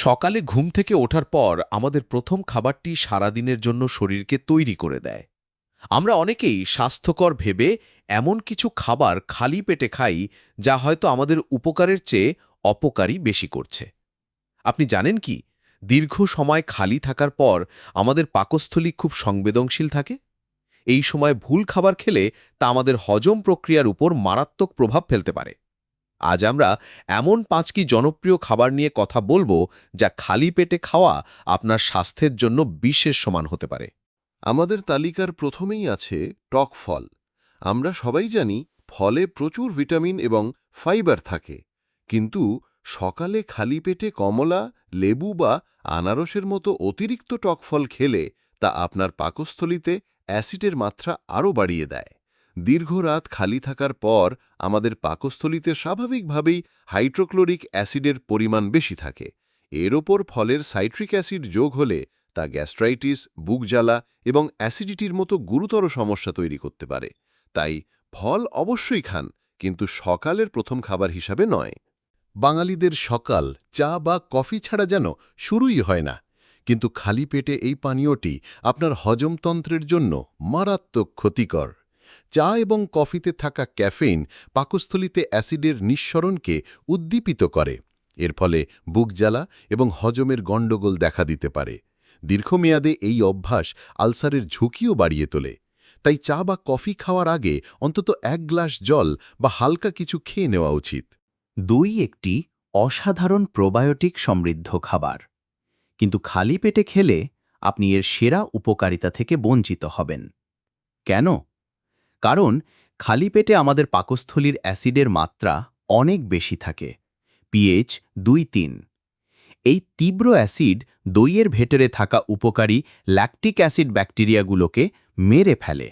সকালে ঘুম থেকে ওঠার পর আমাদের প্রথম খাবারটি সারাদিনের জন্য শরীরকে তৈরি করে দেয়। আমরা অনেকেই স্বাস্থ্যকর ভেবে এমন কিছু খাবার খালি পেটে খাই যা হয়তো আমাদের উপকারের চেয়ে অপকারই বেশি করছে। আপনি জানেন কি, দীর্ঘ সময় খালি থাকার পর আমাদের পাকস্থলী খুব সংবেদনশীল থাকে? এই সময় ভুল খাবার খেলে তা আমাদের হজম প্রক্রিয়ার উপর মারাত্মক প্রভাব ফেলতে পারে। আজ আমরা এমন পাঁচটি জনপ্রিয় খাবার নিয়ে কথা বলব যা খালি পেটে খাওয়া আপনার স্বাস্থ্যের জন্য বিশেষ সমান হতে পারে। আমাদের তালিকার প্রথমেই আছে টক ফল। আমরা সবাই জানি ফলে প্রচুর ভিটামিন এবং ফাইবার থাকে। কিন্তু সকালে খালি পেটে কমলা, লেবু বা আনারসের মতো অতিরিক্ত টক ফল খেলে তা আপনার পাকস্থলিতে অ্যাসিডের মাত্রা আরও বাড়িয়ে দেয়। দীর্ঘ রাত খালি থাকার পর আমাদের পাকস্থলিতে স্বাভাবিকভাবেই হাইড্রোক্লোরিক অ্যাসিডের পরিমাণ বেশি থাকে। এর ওপর ফলের সাইট্রিক অ্যাসিড যোগ হলে তা গ্যাস্ট্রাইটিস, বুক জ্বালা এবং অ্যাসিডিটির মতো গুরুতর সমস্যা তৈরি করতে পারে। তাই ফল অবশ্যই খান, কিন্তু সকালের প্রথম খাবার হিসাবে নয়। বাঙালিদের সকাল চা বা কফি ছাড়া যেন শুরুই হয় না। কিন্তু খালি পেটে এই পানীয়টি আপনার হজমতন্ত্রের জন্য মারাত্মক ক্ষতিকর। চা এবং কফিতে থাকা ক্যাফেইন পাকস্থলিতে অ্যাসিডের নিঃসরণকে উদ্দীপিত করে। এর ফলে বুক জ্বালা এবং হজমের গণ্ডগোল দেখা দিতে পারে। দীর্ঘমেয়াদে এই অভ্যাস আলসারের ঝুঁকিও বাড়িয়ে তোলে। তাই চা বা কফি খাওয়ার আগে অন্তত এক গ্লাস জল বা হালকা কিছু খেয়ে নেওয়া উচিত। দই একটি অসাধারণ প্রোবায়োটিক সমৃদ্ধ খাবার। কিন্তু খালি পেটে খেলে আপনি এর সেরা উপকারিতা থেকে বঞ্চিত হবেন। কেন? কারণ খালি পেটে আমাদের পাকস্থলীর অ্যাসিডের মাত্রা অনেক বেশি থাকে, পিএইচ দুই তিন। এই তীব্র অ্যাসিড দইয়ের ভেতরে থাকা উপকারী ল্যাকটিক অ্যাসিড ব্যাকটেরিয়াগুলোকে মেরে ফেলে।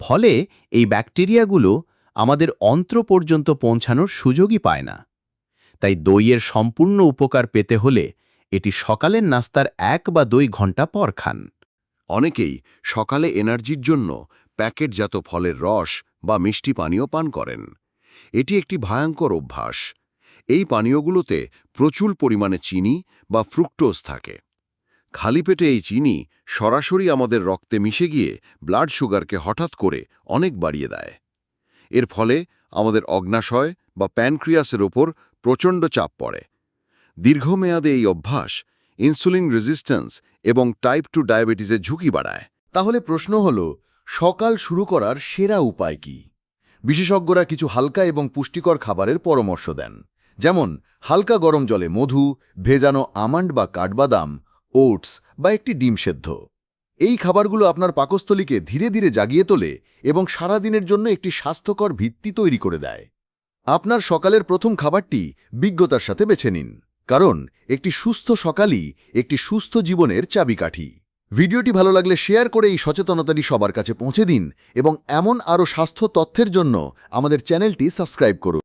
ফলে এই ব্যাকটেরিয়াগুলো আমাদের অন্ত্র পর্যন্ত পৌঁছানোর সুযোগই পায় না। তাই দইয়ের সম্পূর্ণ উপকার পেতে হলে এটি সকালের নাস্তার এক বা দুই ঘণ্টা পর খান। অনেকেই সকালে এনার্জির জন্য প্যাকেটজাত ফলের রস বা মিষ্টি পানীয় পান করেন। এটি একটি ভয়ঙ্কর অভ্যাস। এই পানীয়গুলোতে প্রচুর পরিমাণে চিনি বা ফ্রুক্টোজ থাকে। খালি পেটে এই চিনি সরাসরি আমাদের রক্তে মিশে গিয়ে ব্লাড সুগারকে হঠাৎ করে অনেক বাড়িয়ে দেয়। এর ফলে আমাদের অগ্নাশয় বা প্যানক্রিয়াসের ওপর প্রচণ্ড চাপ পড়ে। দীর্ঘমেয়াদে এই অভ্যাস ইনসুলিন রেজিস্ট্যান্স এবং টাইপ টু ডায়াবেটিসের ঝুঁকি বাড়ায়। তাহলে প্রশ্ন হল সকাল শুরু করার সেরা উপায় কি? বিশেষজ্ঞরা কিছু হালকা এবং পুষ্টিকর খাবারের পরামর্শ দেন। যেমন, হালকা গরম জলে মধু, ভেজানো আমান্ড বা কাঠবাদাম, ওটস বা একটি ডিম সেদ্ধ। এই খাবারগুলো আপনার পাকস্থলীকে ধীরে ধীরে জাগিয়ে তোলে এবং সারাদিনের জন্য একটি স্বাস্থ্যকর ভিত্তি তৈরি করে দেয়। আপনার সকালের প্রথম খাবারটি বিজ্ঞতার সাথে বেছে নিন। কারণ, একটি সুস্থ সকালই একটি সুস্থ জীবনের চাবিকাঠি। ভিডিওটি ভালো লাগলে শেয়ার করে এই সচেতনতাটি সবার কাছে পৌঁছে দিন এবং এমন আরও স্বাস্থ্য তথ্যের জন্য আমাদের চ্যানেলটি সাবস্ক্রাইব করুন।